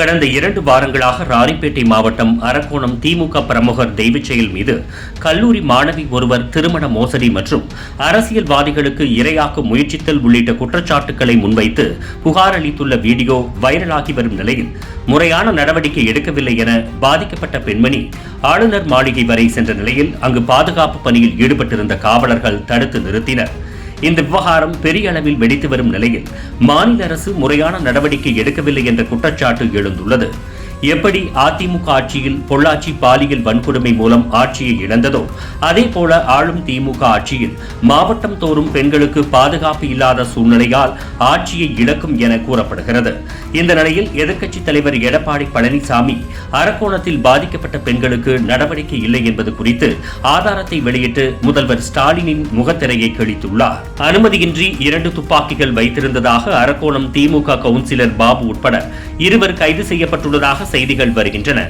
கடந்த இரண்டு வாரங்களாக ராணிப்பேட்டை மாவட்டம் அரக்கோணம் திமுக பிரமுகர் தெய்வச்செயல் மீது கல்லூரி மாணவி ஒருவர் திருமண மோசடி மற்றும் அரசியல்வாதிகளுக்கு இரையாக்க முயற்சித்தல் உள்ளிட்ட குற்றச்சாட்டுக்களை முன்வைத்து புகார் அளித்துள்ள வீடியோ வைரலாகி வரும் நிலையில் முறையான நடவடிக்கை எடுக்கவில்லை என பாதிக்கப்பட்ட பெண்மணி ஆளுநர் மாளிகை வரை சென்ற நிலையில் அங்கு பாதுகாப்பு பணியில் ஈடுபட்டிருந்த காவலர்கள் தடுத்து நிறுத்தினர். இந்த விவகாரம் பெரிய அளவில் வெடித்து வரும் நிலையில் மாநில அரசு முறையான நடவடிக்கை எடுக்கவில்லை என்ற குற்றச்சாட்டு எழுந்துள்ளது. எப்படி அதிமுக ஆட்சியில் பொள்ளாச்சி பாலியல் வன்கொடுமை மூலம் ஆட்சியை இழந்ததோ அதே போல ஆளும் திமுக ஆட்சியில் மாவட்டம் தோறும் பெண்களுக்கு பாதுகாப்பு இல்லாத சூழ்நிலையால் ஆட்சியை இழக்கும் என கூறப்படுகிறது. இந்த நிலையில் எதிர்க்கட்சித் தலைவர் எடப்பாடி பழனிசாமி அரக்கோணத்தில் பாதிக்கப்பட்ட பெண்களுக்கு நடவடிக்கை இல்லை என்பது குறித்து ஆதாரத்தை வெளியிட்டு முதல்வர் ஸ்டாலினின் முகத்திரையை கிழித்துள்ளார். அனுமதியின்றி இரண்டு துப்பாக்கிகள் வைத்திருந்ததாக அரக்கோணம் திமுக கவுன்சிலர் பாபு உட்பட இருவர் கைது செய்யப்பட்டுள்ளதாக செய்திகள் வருகின்றன.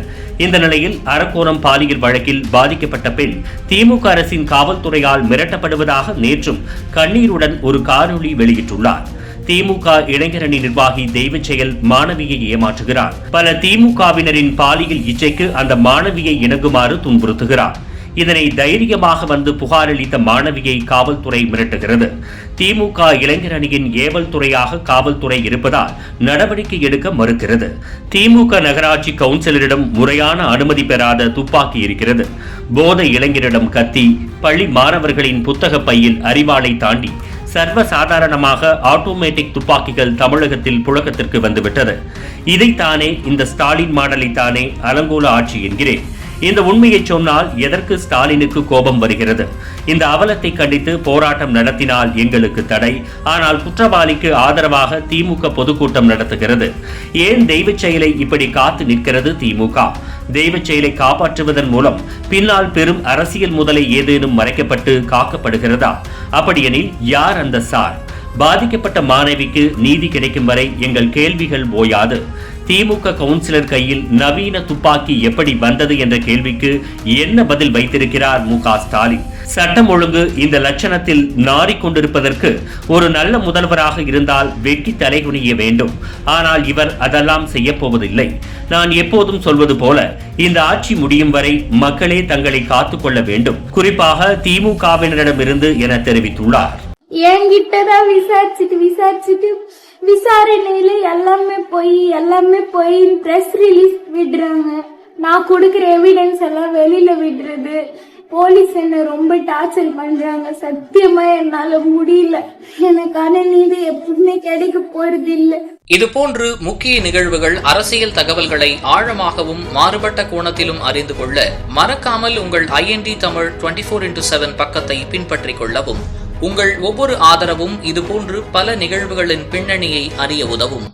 இந்த நிலையில் அரக்கோணம் பாலியல் வழக்கில் பாதிக்கப்பட்ட பெண் திமுக அரசின் காவல்துறையால் மிரட்டப்படுவதாக நேற்றும் கண்ணீருடன் ஒரு காணொளி வெளியிட்டுள்ளார். திமுக இளைஞரணி நிர்வாகி தெய்வச் செயல் மாணவியை ஏமாற்றுகிறார். பல திமுகவினரின் பாலியல் இச்சைக்கு அந்த மாணவியை இணங்குமாறு துன்புறுத்துகிறார். இதனை தைரியமாக வந்து புகாரளித்த மாணவியை காவல்துறை மிரட்டுகிறது. திமுக இளைஞர் அணியின் ஏவல் துறையாக காவல்துறை இருப்பதால் நடவடிக்கை எடுக்க மறுக்கிறது. திமுக நகராட்சி கவுன்சிலரிடம் முறையான அனுமதி பெறாத துப்பாக்கி இருக்கிறது. போதை இளைஞரிடம் கத்தி பள்ளி மாணவர்களின் புத்தக பையில் அறிவாளை தாண்டி சர்வ சாதாரணமாக ஆட்டோமேட்டிக் துப்பாக்கிகள் தமிழகத்தில் புழக்கத்திற்கு வந்துவிட்டது. இதைத்தானே இந்த ஸ்டாலின் மாடலைத்தானே அலங்கோல ஆட்சி என்கிறேன். இந்த உண்மையை சொன்னால் எதற்கு ஸ்டாலினுக்கு கோபம் வருகிறது? இந்த அவலத்தை கண்டித்து போராட்டம் நடத்தினால் எங்களுக்கு தடை. ஆனால் குற்றவாளிக்கு ஆதரவாக திமுக பொதுக்கூட்டம் நடத்துகிறது. ஏன் தெய்வச் செயலை இப்படி காத்து நிற்கிறது திமுக? தெய்வச் செயலை காப்பாற்றுவதன் மூலம் பின்னால் பெரும் அரசியல் முதலை ஏதேனும் மறைக்கப்பட்டு காக்கப்படுகிறதா? அப்படியெனில் யார் அந்த சார்? பாதிக்கப்பட்ட மாணவிக்கு நீதி கிடைக்கும் வரை எங்கள் கேள்விகள் ஓயாது. திமுக கவுன்சிலர் கையில் நவீன துப்பாக்கி எப்படி வந்தது என்ற கேள்விக்கு என்ன பதில் வைத்திருக்கிறார் மு க ஸ்டாலின்? சட்டம் ஒழுங்கு இந்த லட்சணத்தில் நாறிக்கொண்டிருப்பதற்கு ஒரு நல்ல முதல்வராக இருந்தால் வெட்டி தலைகுனிய வேண்டும். ஆனால் இவர் அதெல்லாம் செய்யப்போவதில்லை நான் எப்போதும் சொல்வது போல இந்த ஆட்சி முடியும் வரை மக்களே தங்களை காத்துக்கொள்ள வேண்டும். குறிப்பாக திமுகவினரிடமிருந்து என தெரிவித்துள்ளார். என்கிட்டதான் விசாரிச்சுட்டு விசாரிச்சுட்டு விசாரணையில எல்லாம் எல்லாமே போய் ப்ரெஸ் ரிலீஸ் விடுறாங்க. நான் கொடுக்குற எவிடன்ஸ் எல்லாம் வெளியில விடுறது. போலீஸ் என்ன ரொம்ப டார்ச்சர் பண்றாங்க. சத்தியமா என்னால முடியல. எனக்கான நீதி எப்பவுமே கிடைக்க போறது இல்ல. இதுபோன்று முக்கிய நிகழ்வுகள் அரசியல் தகவல்களை ஆழமாகவும் மாறுபட்ட கோணத்திலும் அறிந்து கொள்ள மறக்காமல் உங்கள் IND Tamil twenty four into seven பக்கத்தை பின்பற்றிக் கொள்ளவும். உங்கள் ஒவ்வொரு ஆதரவும் இதுபோன்று பல நிகழ்வுகளின் பின்னணியை அறிய உதவும்.